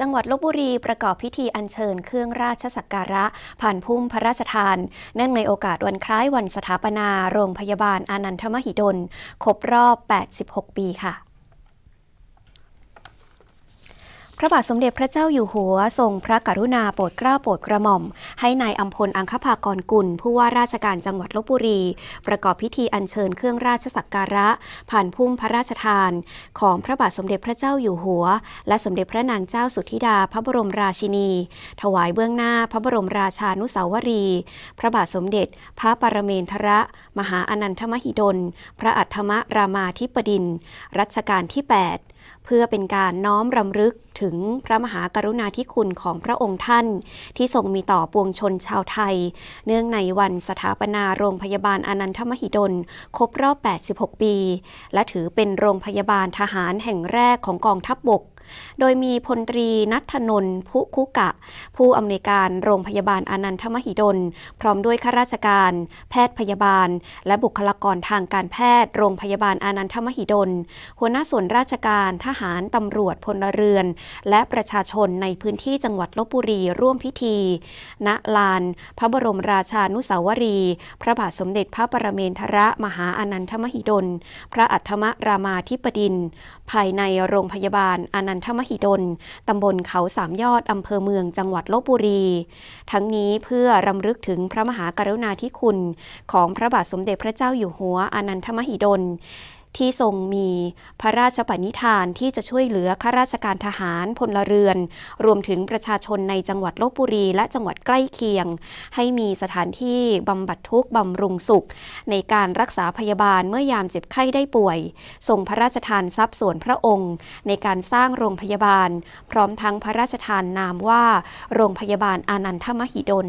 จังหวัดลบบุรีประกอบพิธีอัญเชิญเครื่องราชสักการะ ผ่านพุ่มพระราชทานเนื่องในโอกาสวันคล้ายวันสถาปนาโรงพยาบาลอานันทมหิดล ครบรอบ 86 ปีค่ะพระบาทสมเด็จพระเจ้าอยู่หัวทรงพระกรุณาโปรดเกล้าโปรดกระหม่อม ให้นายอัมพลอังคภากรกุล ผู้ว่าราชการจังหวัดลบบุรี ประกอบพิธีอัญเชิญเครื่องราชสักการะ ผ่านพุ่มพระราชทาน ของพระบาทสมเด็จพระเจ้าอยู่หัว และสมเด็จพระนางเจ้าสุธิดาพระบรมราชินี ถวายเบื้องหน้าพระบรมราชานุสาวรี พระบาทสมเด็จ พระปรเมนทรมหาอนันทมหิดล พระอัฏฐมรามาธิปดินรัชกาลที่ 8 เพื่อเป็นการน้อมรำลึกถึงพระมหากรุณาธิคุณของพระองค์ท่าน ที่ทรงมีต่อปวงชนชาวไทย เนื่องในวันสถาปนาโรงพยาบาลอนันทมหิดล ครบรอบ 86 ปี และถือเป็นโรงพยาบาลทหารแห่งแรกของกองทัพบบก โดยมีพลตรีนัทนนท์พุคุกะ ผู้อำนวยการโรงพยาบาลอานันทมหิดล พร้อมด้วยข้าราชการ แพทย์พยาบาล และบุคลากรทางการแพทย์ โรงพยาบาลอานันทมหิดล หัวหน้าส่วนราชการทหารตำรวจพลเรือน และประชาชนในพื้นที่จังหวัดลบบุรีร่วมพิธี ณ ลาน พระบรมราชานุสาวรีพระบาทสมเด็จพระปรเมนทรมหาอนันทมหิดล พระอัฏฐมรามาธิปดิน ภายในโรงพยาบาลอานันธรรมหิดลตำบลเขาสามยอดอำเภอเมืองจังหวัดลบบุรี ทั้งนี้เพื่อรำลึกถึงพระมหากรุณาธิคุณ ของพระบาทสมเด็จพระเจ้าอยู่หัวอานันทมหิดล ที่ทรงมีพระราชปณิธานที่จะช่วยเหลือข้าราชการทหารพลเรือน รวมถึงประชาชนในจังหวัดลบบุรี และจังหวัดใกล้เคียง ให้มีสถานที่บำบัดทุกข์บำรุงสุข ในการรักษาพยาบาลเมื่อยามเจ็บไข้ได้ป่วย ทรงพระราชทานทรัพย์ส่วนพระองค์ ในการสร้างโรงพยาบาล พร้อมทั้งพระราชทานนามว่า โรงพยาบาลอานันทมหิดล